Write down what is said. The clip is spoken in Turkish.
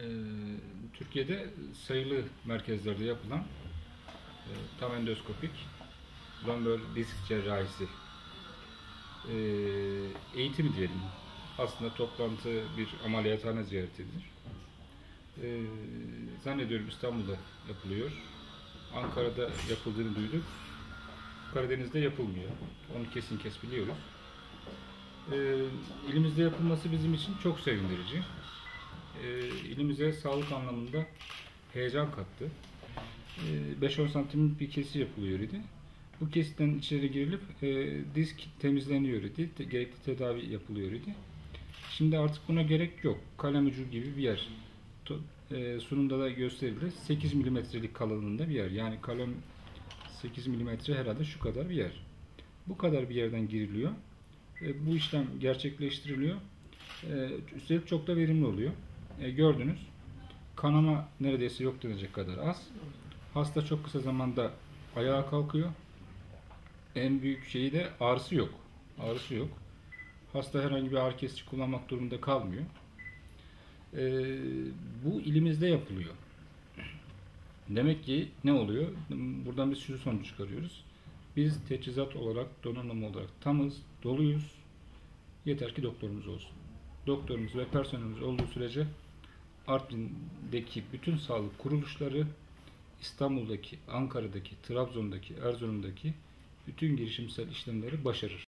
Ee, Türkiye'de sayılı merkezlerde yapılan e, tam endoskopik lumbar disk cerrahisi e, eğitimi diyelim. Aslında toplantı bir ameliyathane ziyaretidir. E, zannediyorum İstanbul'da yapılıyor. Ankara'da yapıldığını duyduk. Karadeniz'de yapılmıyor. Onu kesin kes biliyoruz. E, yapılması bizim için çok sevindirici. İlimize sağlık anlamında heyecan kattı. E, 5-10 santimlik bir kesi yapılıyor idi. Bu kesitten içeri girilip e, disk temizleniyor idi. Te- gerekli tedavi yapılıyor idi. Şimdi artık buna gerek yok. Kalem ucu gibi bir yer. To- e, sunumda da gösterildi. 8 milimetrelik kalınlığında bir yer. Yani kalem 8 milimetre herhalde şu kadar bir yer. Bu kadar bir yerden giriliyor. E, bu işlem gerçekleştiriliyor. E, üstelik çok da verimli oluyor. E, gördünüz. Kanama neredeyse yok denecek kadar az. Hasta çok kısa zamanda ayağa kalkıyor. En büyük şeyi de ağrısı yok. Ağrısı yok. Hasta herhangi bir ağrı kesici kullanmak durumunda kalmıyor. E, bu ilimizde yapılıyor. Demek ki ne oluyor? Buradan biz şu sonuç çıkarıyoruz. Biz teçhizat olarak, donanım olarak tamız, doluyuz. Yeter ki doktorumuz olsun. Doktorumuz ve personelimiz olduğu sürece Artvin'deki bütün sağlık kuruluşları İstanbul'daki, Ankara'daki, Trabzon'daki, Erzurum'daki bütün girişimsel işlemleri başarır.